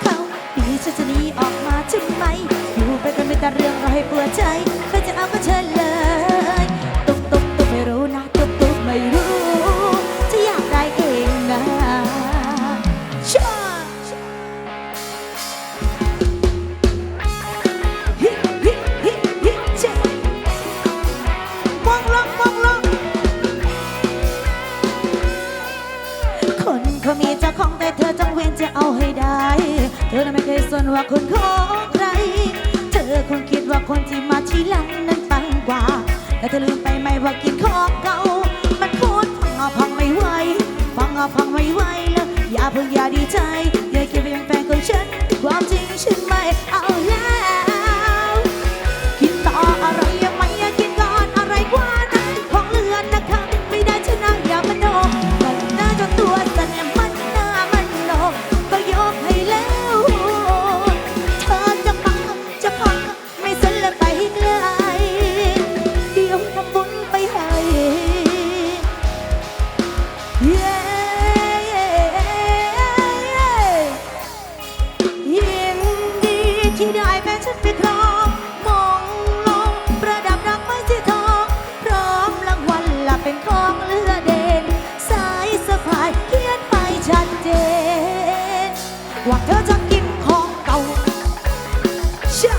เขาดีฉันจะหนีออกมาทำไม อยู่ไปกันไม่แต่เรื่องเราให้ปวดใจก็จะเอาก็เชิญเลยตุ๊กตุ๊กตุ๊กไม่รู้นะตุ๊กตุ๊กไม่รู้ จะอยากได้เองนะชาฮิฮิฮิฮิเชมองลงมองลงคนเขามีเจ้าของแต่เธอจงเวนจะเอาให้ได้ ว่าคนของใคร เธอคงคิดว่าคนที่มาทีหลังนั้นปังกว่า แต่เธอลืมไปไหมว่ากินของเก่า มันโคตรพังอพังไม่ไหวฟังอพังไม่ไหวแล้วอย่าเพิ่งอย่าดีใจ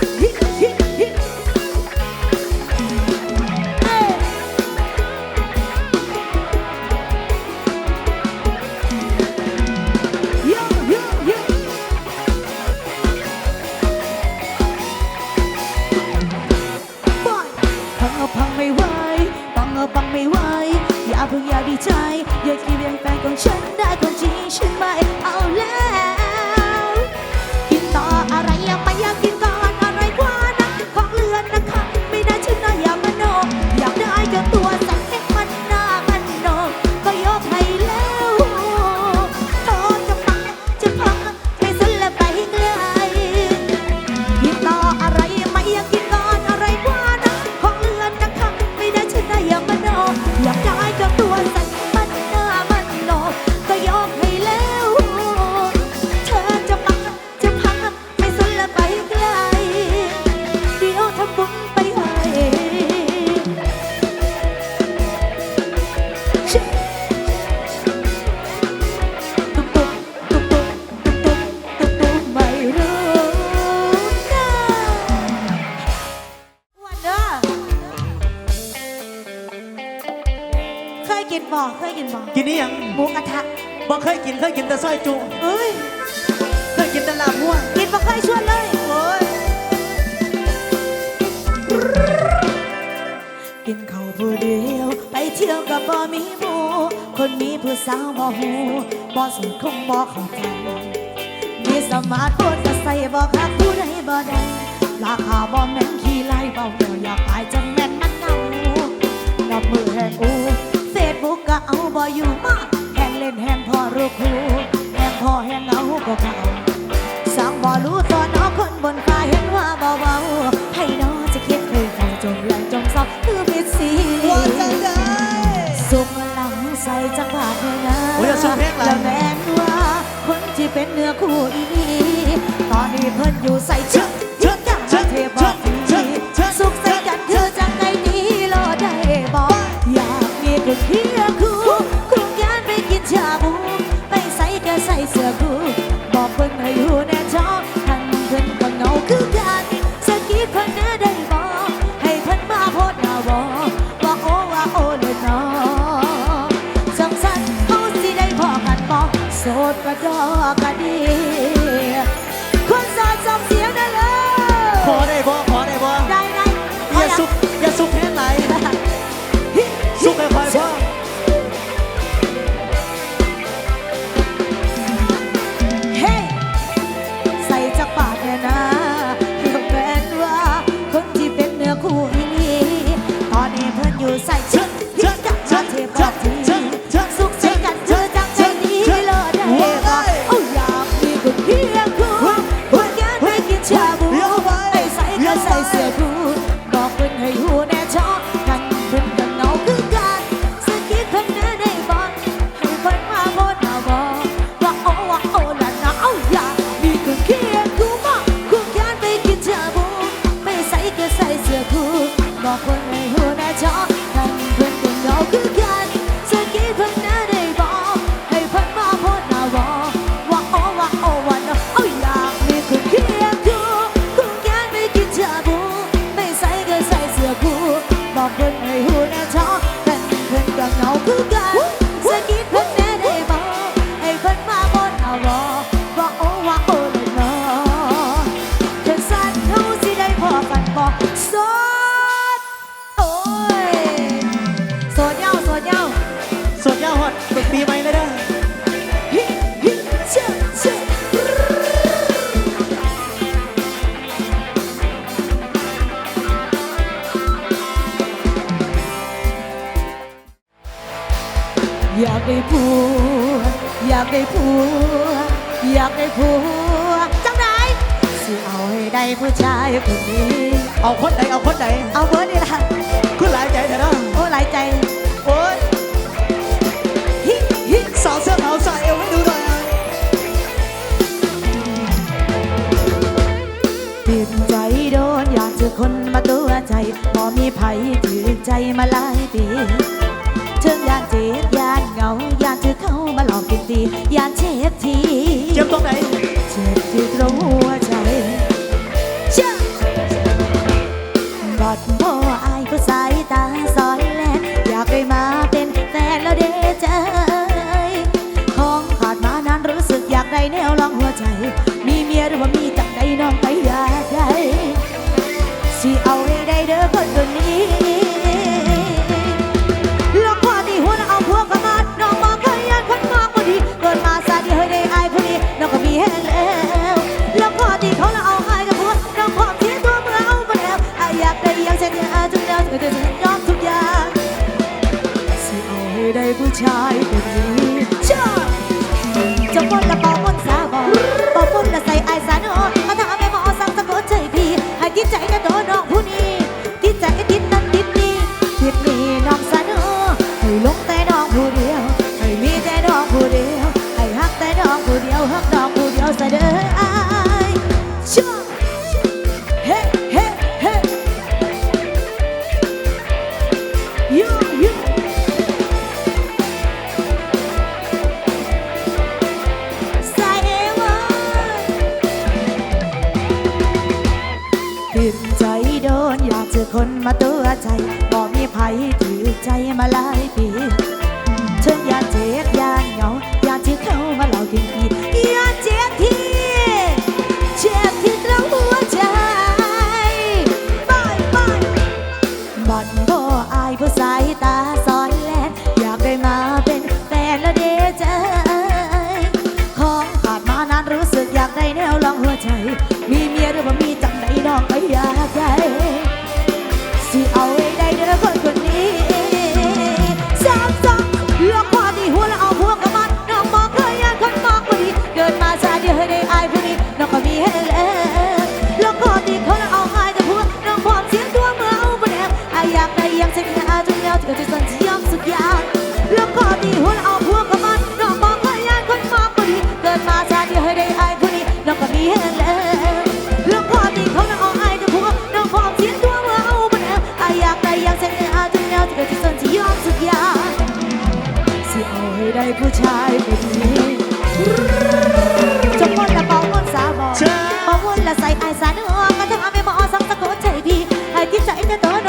ช เคยกินเคยกินแต่ซอยจุเอ้ย เคยกินแต่ลาบม่วงกินบ่เคยชวนเลย โอ้ย กินข้าวผู้เดียว ไปเที่ยวกับบ่มีหมู่คนมีผู้สาวบ่หูบ่สนคงบ่เข้าใจมีสมาร์ทโฟนก็ใส่บ่คักผู้ใดบ่ได้ราคาบ่แม่นขี้ไล่เบาเดียวอยากตายจังแม่นมันเน่านับมือแห่งอูเฟซบุ๊กก็เอาบ่อยู่มาแห่ง เล่นแห่งพอรู้ครูแห่งพอแห่งเอาก็เขาสั่งบ่รู้ตอนน้อคนบนฟ้าเห็นว่าเบาๆให้น้อจะคิดเคยเขาจมแรงจมเศร้าคือมิดสีว่าจังได้สุกหลังใส่จังหวะเธอนะโอ้ยอย่าซุกเพลงหลังแล้วแม่นว่าคนที่เป็นเนื้อคู่อีนี่ตอนนี้เพิ่นอยู่ใส่เชิดเชิดกั หูแน่ชอบทันเพิ่นก็เงาคือกันสกกีดเพิ่นนื้อได้บอกให้เพิ่นมาโพดหน้าบอกว่าโอ้ว่าโอ้เลยน้อสงสรรค์เขาสิได้พอกันบอกโสดก็ดอก ได้ผัว อยากได้ผัวจังไรสิเอาให้ได้ผู้ชายคนนี้ เอาคนไหนเอาคนไหนเอาเบอร์นี่ละคุณหลายใจแต่เนาะโอ้หลายใจโอ้ยฮิฮิสาวเสื้อขาวสาวเอวให้ดูหน่อยติดใจโดนอยากเจอคนมาตัวใจพอมีไผ่ เจ็บตรงไหน เจ็บที่ตรง แต่จะยอมทุกอย่างสิเอาให้ได้ผู้ชายคนนี้จ้าจะพ้อนละป บอกมีภัยถือใจมาหลายปีเชิญยาเจ็บยาเหงายาที่เข้ามาเล่ากินกิน ได้ผู้ชายแบบนี้จงพ่นละเบาก้นสาบอเบาม่นละใส่ไอสาเนื้อก็นทั้อาไม่มอสังตะกดใจพี่ไอที่ใจจะต้น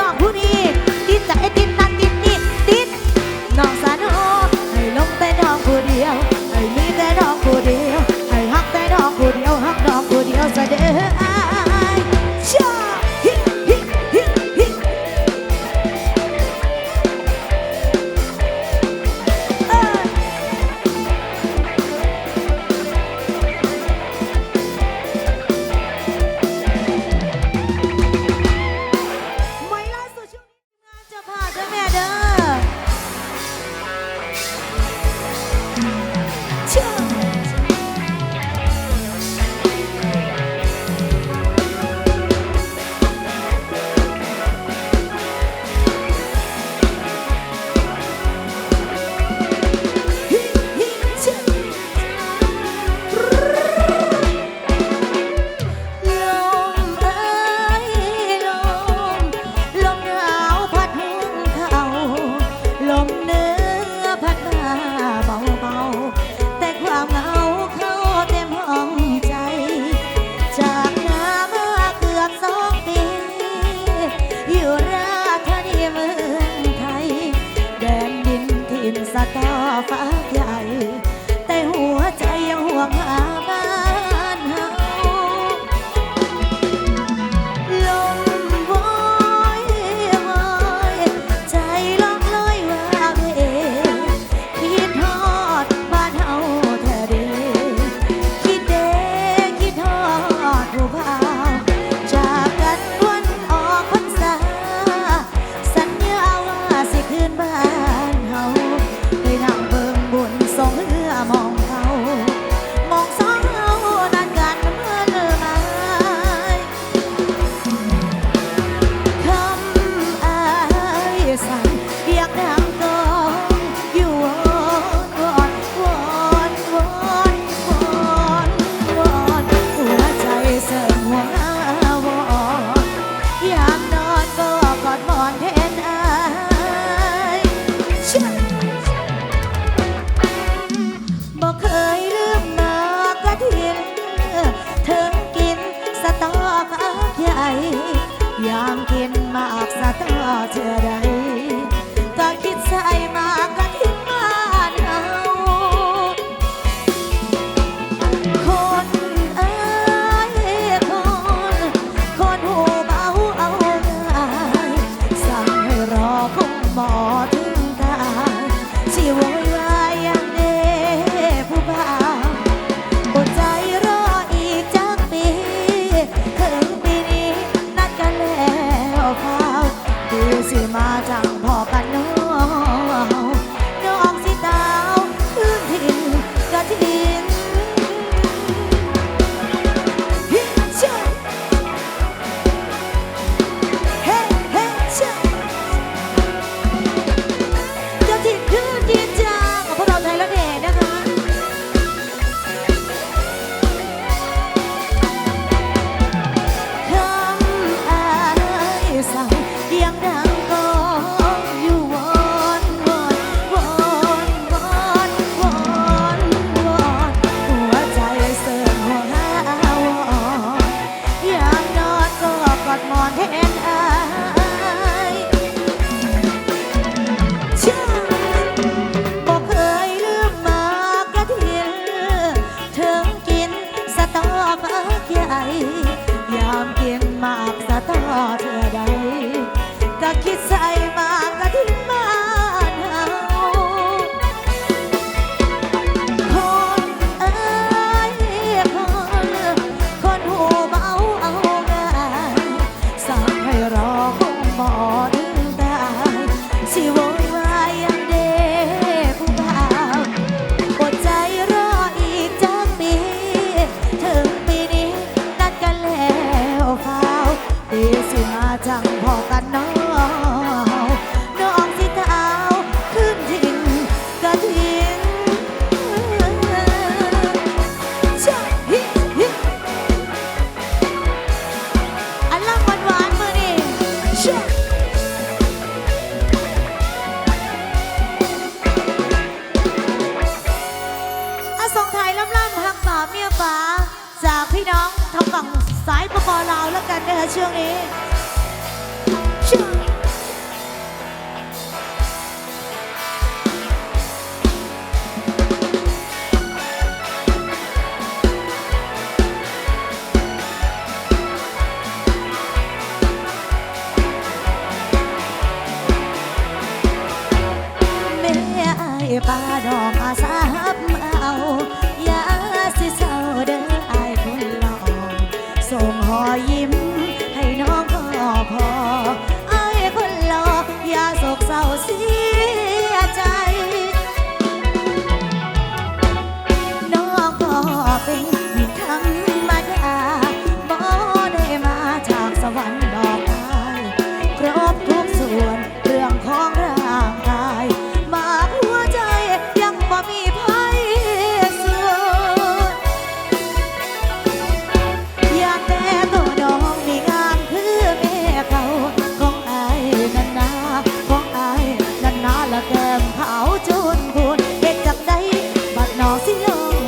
laughing.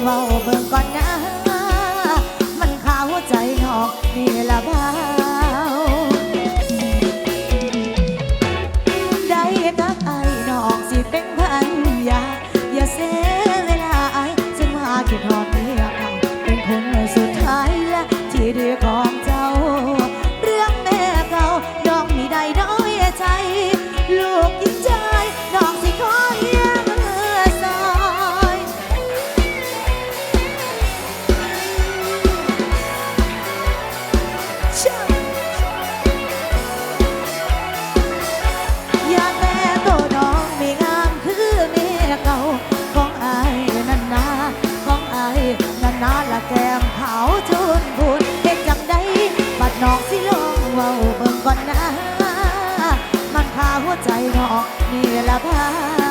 เว้าเบิ่งก่อนนะ มันข้าวใจหอกนี่ละบ้า ใจน้อกนี่ละพา